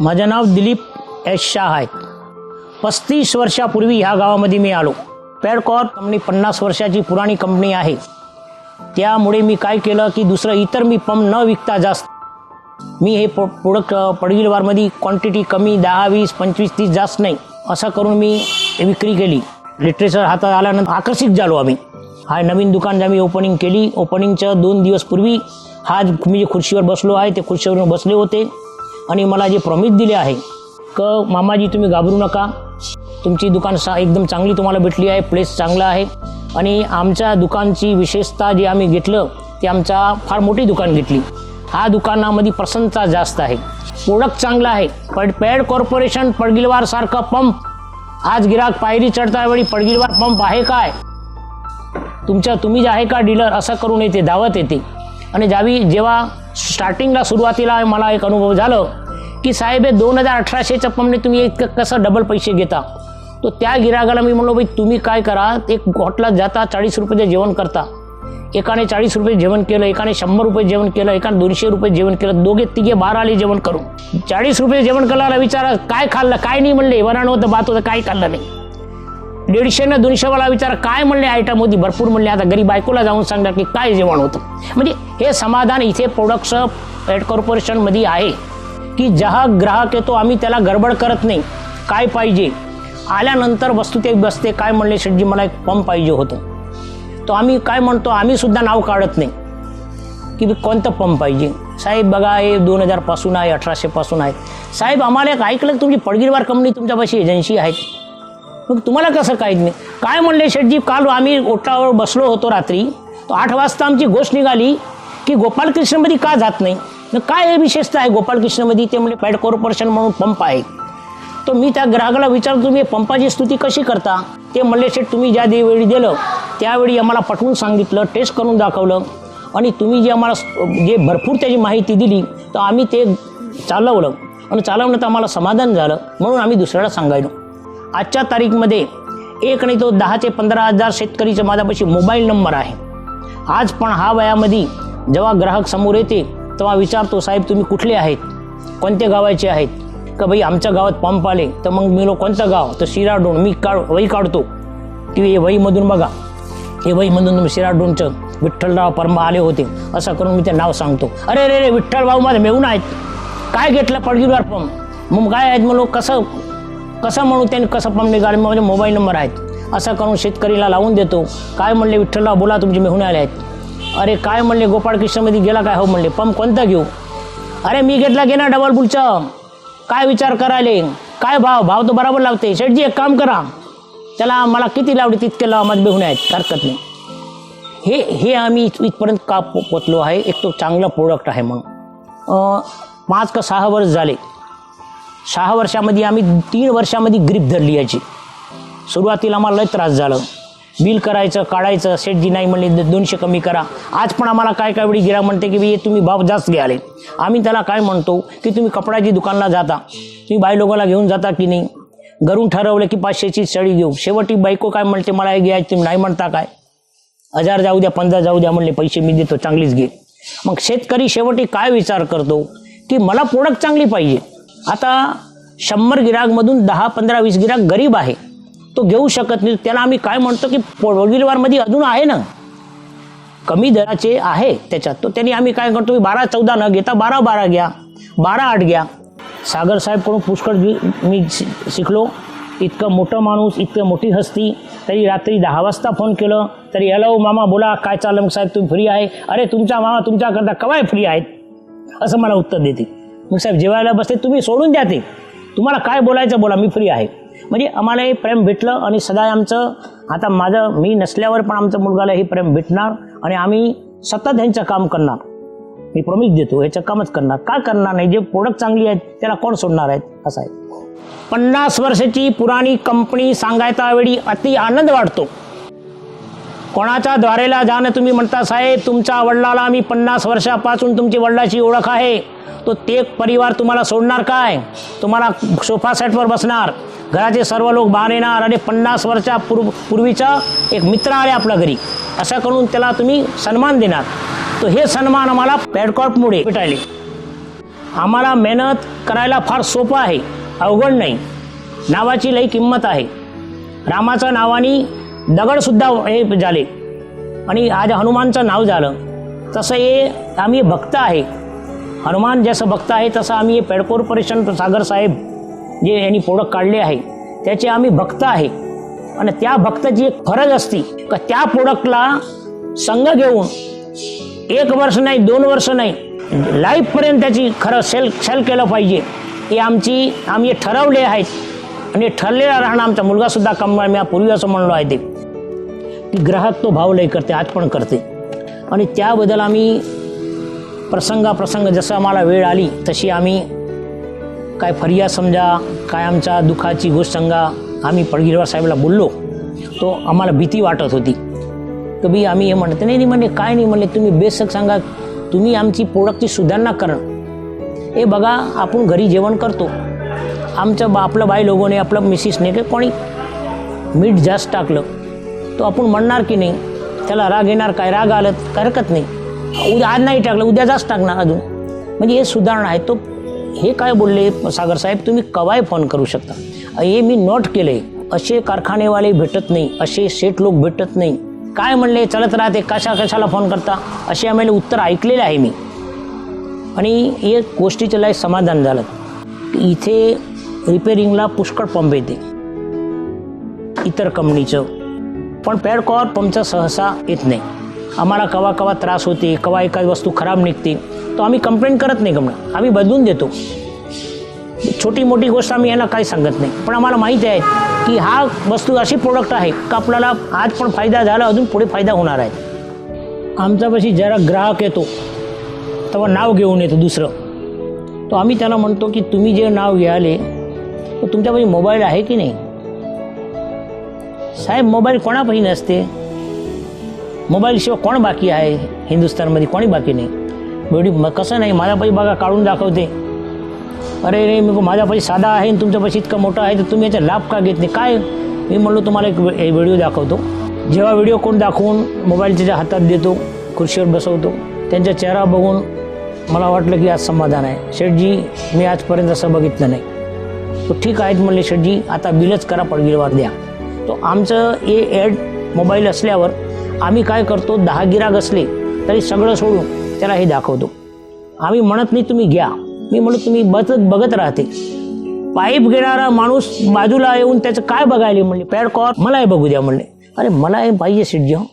माझं नाव दिलीप एस शाह आहे. पस्तीस वर्षापूर्वी ह्या गावामध्ये मी आलो. पॅडकॉर्प कंपनी पन्नास वर्षाची पुराणी कंपनी आहे. त्यामुळे मी काय केलं की दुसरं इतर मी पंप न विकता जास्त. मी हे प्रो प्रोडक्ट पडगिलवारमध्ये क्वांटिटी कमी दहा वीस पंचवीस तीस जास्त नाही. असं करून मी विक्री केली. लिटरेचर हातात आल्यानंतर आकर्षित झालो आम्ही. हा नवीन दुकान आम्ही ओपनिंग केली. ओपनिंगच्या दोन दिवस पूर्वी हा मी जे खुर्चीवर बसलो आहे ते खुर्चीवर बसले होते. आणि मला जे प्रॉमिस दिले आहे क मामाजी तुम्ही घाबरू नका. तुमची दुकान सा एकदम चांगली तुम्हाला भेटली आहे प्लेस चांगला आहे. आणि आमच्या दुकानची विशेषता जे आम्ही घेतलं ते आमचा फार मोठी दुकान घेतली. हा दुकानामध्ये प्रसन्नता जास्त आहे. प्रोडक्ट चांगला आहे पण पॅड कॉर्पोरेशन पडगिलवार सारखा पंप आज गिराक पायरी चढतावेळी पडगिलवार पंप आहे काय? तुमच्या तुम्ही जे आहे का डीलर असं करून येते धावत येते. आणि ज्यावेळी जेव्हा स्टार्टिंगला सुरुवातीला मला एक अनुभव झालं की साहेब हे दोन हजार अठराशेच्या पंपने तुम्ही इतकं कसं डबल पैसे घेता? तो त्या गिरागाला मी म्हणलो भाई तुम्ही काय करा? एक हॉटलात जाता चाळीस रुपयाचं जेवण करता. एकाने चाळीस रुपये जेवण केलं एकाने शंभर रुपये जेवण केलं एकाने दोनशे रुपये जेवण केलं दोघे तिघे बारा आले जेवण करून. चाळीस रुपये जेवण करायला विचारा काय खाल्लं काय नाही म्हणले वरण होतं बात होतं काय खाल्लं नाही. दीडशे ना दोनशे वाला विचार काय म्हणले आयटम होती भरपूर म्हणले आता गरीब बायकोला जाऊन सांगणार की काय जेवण होतं. म्हणजे हे समाधान इथे प्रोडक्ट्स पेड कॉर्पोरेशनमध्ये आहे. की जहा ग्राहक येतो आम्ही त्याला गडबड करत नाही. काय पाहिजे? आल्यानंतर वस्तू ते बसते. काय म्हणले शेटजी मला एक पंप पाहिजे होतं. तो आम्ही काय म्हणतो आम्ही सुद्धा नाव काढत नाही. की कोणतं पंप पाहिजे? साहेब बघा हे दोन हजारपासून आहे अठराशेपासून आहे. साहेब आम्हाला एक ऐकलं तुमची पडगिरवार कंपनी तुमच्यापाशी एजन्सी आहेत. मग तुम्हाला कसं काहीच नाही? काय म्हणले शेठजी काल आम्ही ओटावर बसलो होतो रात्री. तो आठ वाजता आमची गोष्ट निघाली की गोपालकृष्णमध्ये का जात नाही? मग काय विशेषता आहे? गोपाळकृष्णमध्ये ते म्हणजे पॅड कॉर्पोरेशन म्हणून पंप आहे. तर मी त्या ग्राहकाला विचारतो तुम्ही पंपाची स्तुती कशी करता? ते म्हणले शेठ तुम्ही ज्या देवेळी दिलं त्यावेळी आम्हाला पटवून सांगितलं टेस्ट करून दाखवलं आणि तुम्ही जे आम्हाला जे भरपूर त्याची माहिती दिली तर आम्ही ते चालवलं आणि चालवण्यात आम्हाला समाधान झालं म्हणून आम्ही दुसऱ्याला सांगायलो. आजच्या तारीखमध्ये एक नाही तो दहा ते पंधरा हजार शेतकरीचा माझ्यापाशी मोबाईल नंबर आहे. आज पण हा वयामध्ये जेव्हा ग्राहक समोर येते तेव्हा विचारतो साहेब तुम्ही कुठले आहेत? कोणत्या गावाचे आहेत? का भाई आमच्या गावात पंप आले. तर मग मी लो कोणतं गाव? तर शिराडोण. मी काढ वही काढतो. की हे वहीमधून बघा. हे वहीमधून तुम्ही शिराडोणचं विठ्ठलराव परमा आले होते. असं करून मी ते नाव सांगतो. अरे अरे रे विठ्ठलराव माझे मेहून आहेत. काय घेतलं पडगिरवार पंप मग काय आहेत म्हणून कसं कसं म्हणू त्यांनी कसं पंप निघाले? माझे मोबाईल नंबर आहेत. असं करून शेतकरीला लावून देतो. काय म्हणले? विठ्ठलराव बोला तुमचे मेहून आले आहेत. अरे काय म्हणले गोपाळकृष्णमध्ये गेला काय? हो म्हणले पंप कोणता घेऊ? अरे मी घेतला घे ना डबल बुलचं काय विचार करायले? काय भाव? भाव तो बरोबर लावते शेठजी एक काम करा. त्याला मला किती लावली तितके लावा माझे मेहुणे आहेत हरकत नाही. हे हे आम्ही इथ- इथपर्यंत का पो पोचलो आहे? एक तो चांगला प्रोडक्ट आहे मग पाच का सहा वर्ष झाले. सहा वर्षामध्ये आम्ही तीन वर्षामध्ये ग्रीप धरली याची. सुरुवातीला आम्हाला लय त्रास झालं. बिल करायचं काढायचं शेटजी नाही म्हणले दोनशे कमी करा. आज पण आम्हाला काय काय वेळी गिरा म्हणते की हे तुम्ही भाव जास्त घ्याले. आम्ही त्याला काय म्हणतो की तुम्ही कपड्याची दुकानला जाता. तुम्ही बाई लोकांना घेऊन जाता की नाही? घरून ठरवलं की पाचशेची सळी घेऊ. शेवटी बायको काय म्हणते मला हे घ्यायचं तुम्ही नाही म्हणता काय? हजार जाऊ द्या पंधरा जाऊ द्या म्हणले पैसे मी देतो चांगलीच घे. मग शेतकरी शेवटी काय विचार करतो की मला प्रोडक्ट चांगली पाहिजे. आता शंभर गिराकमधून दहा पंधरा वीस गिराक गरीब आहे. तो घेऊ शकत नाही. त्याला आम्ही काय म्हणतो की मध्ये अजून आहे ना? कमी दराचे आहे त्याच्यात. तो त्यांनी आम्ही काय करतो की बारा चौदा न घेता बारा बारा घ्या. बारा आठ घ्या. सागर साहेबकडून पुष्कळ मी शिकलो. इतकं मोठं माणूस इतकं मोठी हस्ती. तरी रात्री दहा वाजता फोन केलं. तरी हॅलो मामा बोला. काय चाललं? मग साहेब तुम्ही फ्री आहे? अरे तुमचा मामा तुमच्याकरता कवाय फ्री आहेत असं मला उत्तर देते मग साहेब जेवायला बसते तुम्ही सोडून द्या ते. तुम्हाला काय बोलायचं बोला मी फ्री आहे. म्हणजे आम्हाला हे प्रेम भेटलं आणि सदा आमचं आता माझं मी नसल्यावर पण आमचं मुलगाला हे प्रेम भेटणार आणि आम्ही सतत ह्यांचं काम करणार. मी प्रॉमिस देतो ह्याचं कामच करणार. का करणार नाही? जे प्रोडक्ट चांगली आहेत त्याला कोण सोडणार आहेत? असं आहे. पन्नास वर्षाची पुराणी कंपनी सांगायता वेळी अति आनंद वाटतो कोणाच्या द्वारेला जाणं तुम्ही म्हणता साहेब तुमच्या वडिलाला मी पन्नास वर्षापासून तुमची वडिलाची ओळख आहे. तो ते परिवार तुम्हाला सोडणार काय? तुम्हाला सोफा सेटवर बसणार. घराचे सर्व लोक बाहेर येणार आणि पन्नास वर्षा पूर्व पूर्वीचा एक मित्र आले आपल्या घरी. असं करून त्याला तुम्ही सन्मान देणार. तर हे सन्मान आम्हाला पॅडकॉर्पमुळे भेटायले. आम्हाला मेहनत करायला फार सोपं आहे. अवघड नाही. नावाची लई किंमत आहे. रामाचं नावाने दगडसुद्धा हे झाले. आणि आज हनुमानचं नाव झालं. तसं हे आम्ही भक्त आहे. हनुमान जसं भक्त आहे तसं आम्ही हे पेड कॉर्पोरेशन सागर साहेब जे यांनी प्रोडक्ट काढले आहे त्याचे आम्ही भक्त आहे. आणि त्या भक्ताची एक फरज असती का त्या प्रोडक्टला संघ घेऊन एक वर्ष नाही दोन वर्ष नाही लाईफपर्यंत त्याची खरं सेल सेल केलं पाहिजे. हे आमची आम्ही ठरवले आहेत. आणि ठरलेला राहणं आमचा मुलगासुद्धा कमवा मी पूर्वी असं म्हणलो आहे ते. की ग्राहक तो भाव लय करते आज पण करते. आणि त्याबद्दल आम्ही प्रसंगाप्रसंग जसं आम्हाला वेळ आली तशी आम्ही काय फरिया समजा काय आमच्या दुःखाची गोष्ट सांगा आम्ही पडगिरवार साहेबला बोललो तो आम्हाला भीती वाटत होती. तर बी आम्ही हे म्हणत नाही नाही म्हणले काय नाही म्हणले तुम्ही बेसक सांगा तुम्ही आमची प्रोडक्टची सुधारणा करण हे बघा आपण घरी जेवण करतो. आमचं बा आपलं बाई लोगोने आपलं मिसिसने की कोणी मीठ जास्त टाकलं तो आपण म्हणणार की नाही? त्याला राग येणार काय? राग आलं काय हरकत नाही. उद्या आज नाही टाकलं उद्या जास्त टाकणार अजून. म्हणजे हे सुधारणा आहे. तो हे काय बोलले सागर साहेब? तुम्ही कवाय फोन करू शकता. हे मी नोट केले. असे कारखानेवाले भेटत नाही. असे सेट लोक भेटत नाही. काय म्हणले? चलत राहते. कशा कशाला फोन करता? असे आम्हाला उत्तर ऐकलेले आहे मी. आणि हे गोष्टीचं लय समाधान झालं. की इथे रिपेरिंगला पुष्कळ पंप येते. इतर कंपनीचं पण पॅड कॉर पंपचं सहसा येत नाही. आम्हाला कवा कवा त्रास होते कवा एखादी वस्तू खराब निघते तो आम्ही कंप्लेंट करत नाही गमणं आम्ही बदलून देतो. छोटी मोठी गोष्ट आम्ही यांना काही सांगत नाही. पण आम्हाला माहिती आहे की हा वस्तू अशी प्रोडक्ट आहे का आपल्याला आज पण फायदा झाला अजून पुढे फायदा होणार आहे. आमच्यापाशी जरा ग्राहक येतो तेव्हा नाव घेऊन येतो दुसरं. तो आम्ही त्याला म्हणतो की तुम्ही जे नाव घ्याले तुमच्यापाशी मोबाईल आहे की नाही? साहेब मोबाईल कोणापाशी नसते? मोबाईलशिवाय कोण बाकी आहे? हिंदुस्थानमध्ये कोणी बाकी नाही? एवढी मग कसं नाही? माझ्यापाशी बघा काढून दाखवते. अरे रे मी माझ्यापाशी साधा आहे आणि तुमच्यापाशी इतका मोठा आहे तर तुम्ही याचा लाभ का घेत नाही? काय? मी म्हणलो तुम्हाला एक व्हिडिओ दाखवतो. जेव्हा व्हिडिओ कोण दाखवून मोबाईल त्याच्या हातात देतो खुर्चीवर बसवतो त्यांचा चेहरा बघून मला वाटलं की आज समाधान आहे. शेठजी मी आजपर्यंत असं बघितलं नाही. तो ठीक आहेत म्हणले शेठजी आता बिलच करा पडगिरवार द्या. तो आमचं ए एड मोबाईल असल्यावर आम्ही काय करतो दहा गिराग असले तरी सगळं सोडून त्याला हे दाखवतो. आम्ही म्हणत नाही तुम्ही घ्या. मी म्हणत तुम्ही बघत बघत राहते. पाईप घेणारा माणूस बाजूला येऊन त्याचं काय बघायला म्हणले? पॅड कॉर मला हे बघू द्या म्हणले. अरे मला हे पाहिजे सीट हं. हो.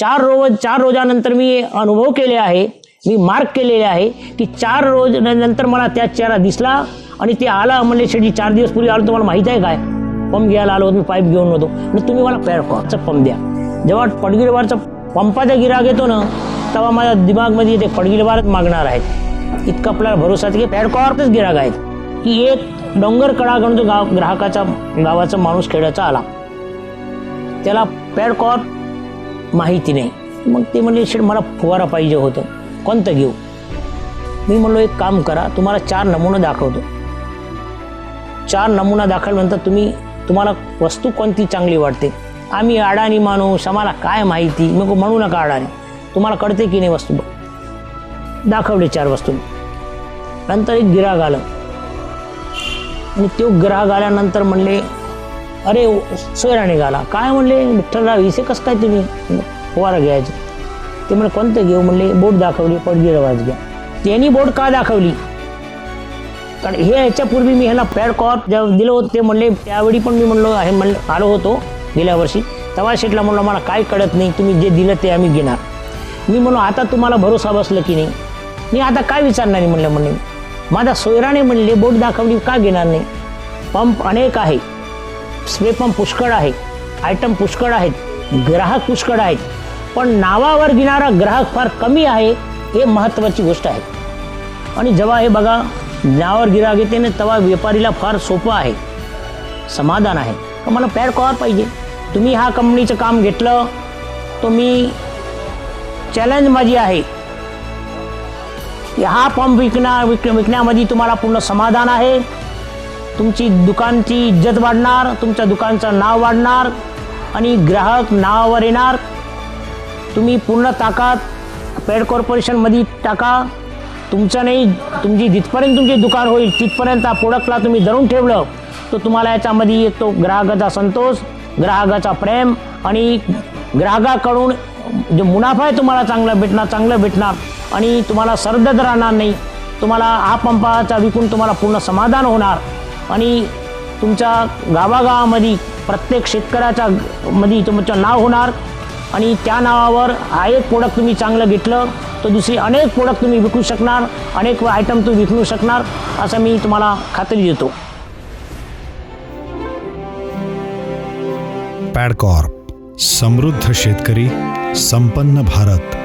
चार रोज चार रोजानंतर मी अनुभव केले आहे. मी मार्क केलेले आहे. की चार रोज नंतर मला त्या चेहरा दिसला आणि ते आला म्हणले शेटी चार दिवस पूर्वी आलो तुम्हाला माहीत आहे काय? पंप घ्यायला आलो होतो मी पाईप घेऊन होतो. आणि तुम्ही मला पॅड पंप द्या. जेव्हा पडगिरवारचा पंपाचा गिराग येतो ना तेव्हा माझ्या दिमागमध्ये ते पडगिरवारच मागणार आहेत. इतका आपल्याला भरोसा आहे की पॅडकॉवरचाच गिराग आहेत. की एक डोंगर कडाकडून जो गाव ग्राहकाचा गावाचा माणूस खेड्याचा आला. त्याला पॅडकॉर माहिती नाही. मग ते म्हणले शेड मला फुवारा पाहिजे होतं. कोणतं घेऊ? मी म्हणलो एक काम करा तुम्हाला चार नमुना दाखवतो. चार नमुना दाखवल्यानंतर तुम्ही तुम्हाला वस्तू कोणती चांगली वाटते? आम्ही अडाणी माणूस आम्हाला काय माहिती? मग म्हणू नका अडाणी. तुम्हाला कळते की नाही वस्तू? दाखवले चार वस्तू. नंतर एक गिराग आलं. आणि तो ग्राहक आल्यानंतर म्हणले अरे सोयरा निघाला. काय? म्हणले. विठ्ठलराव इसे कसं काय तुम्ही फवारा घ्यायचं? ते म्हणले कोणतं घेऊ? म्हणले बोट दाखवली पडगिरवाज घ्या त्यांनी बोट का दाखवली? कारण हे याच्यापूर्वी मी ह्याला पॅड कॉर जेव्हा दिलं होतं ते म्हणले त्यावेळी पण मी म्हणलो आहे म्हणलं आलो होतो गेल्या वर्षी. तेव्हा शेटला म्हणलं मला काय कळत नाही तुम्ही जे दिलं ते आम्ही घेणार. मी म्हणलो आता तुम्हाला भरोसा बसलं की नाही? मी आता काय विचारणार नाही म्हणलं म्हणले माझा सोयराने म्हणले बोट दाखवली का घेणार नाही? पंप अनेक आहे. स्प्रे पंप पुष्कळ आहे. आयटम पुष्कळ आहेत. ग्राहक पुष्कळ आहेत. पण नावावर घेणारा ग्राहक फार कमी आहे हे महत्त्वाची गोष्ट आहे. आणि जेव्हा हे बघा ज्ञावर गिराग येते ना तेव्हा व्यापारीला फार सोपं आहे. समाधान आहे. तर मला पॅड कॉर पाहिजे. तुम्ही हा कंपनीचं काम घेतलं तर मी चॅलेंज माझी आहे. की हा पंप विकण्या विक विकण्यामध्ये तुम्हाला पूर्ण समाधान आहे. तुमची दुकानची इज्जत वाढणार तुमच्या दुकानचं नाव वाढणार आणि ग्राहक नावावर येणार. तुम्ही पूर्ण ताकद पेड कॉर्पोरेशनमध्ये टाका. तुमचं नाही तुमची जिथपर्यंत तुमचे दुकान होईल तिथपर्यंत त्या प्रोडक्टला तुम्ही धरून ठेवलं तर तुम्हाला याच्यामध्ये एक तो ग्राहकाचा संतोष ग्राहकाचा प्रेम आणि ग्राहकाकडून जो मुनाफा आहे तुम्हाला चांगला भेटणार चांगलं भेटणार आणि तुम्हाला सरदर्द राहणार नाही. तुम्हाला हा पंपाचा विकून तुम्हाला पूर्ण समाधान होणार आणि तुमच्या गावागावामध्ये प्रत्येक शेतकऱ्याच्या मध्ये तुमचं नाव होणार आणि त्या नावावर हा एक प्रोडक्ट तुम्ही चांगलं घेतलं तर दुसरी अनेक प्रोडक्ट तुम्ही विकू शकणार अनेक आयटम तुम्ही विकू शकणार असं मी तुम्हाला खात्री देतो. पॅडकॉर्प समृद्ध शेतकरी संपन्न भारत.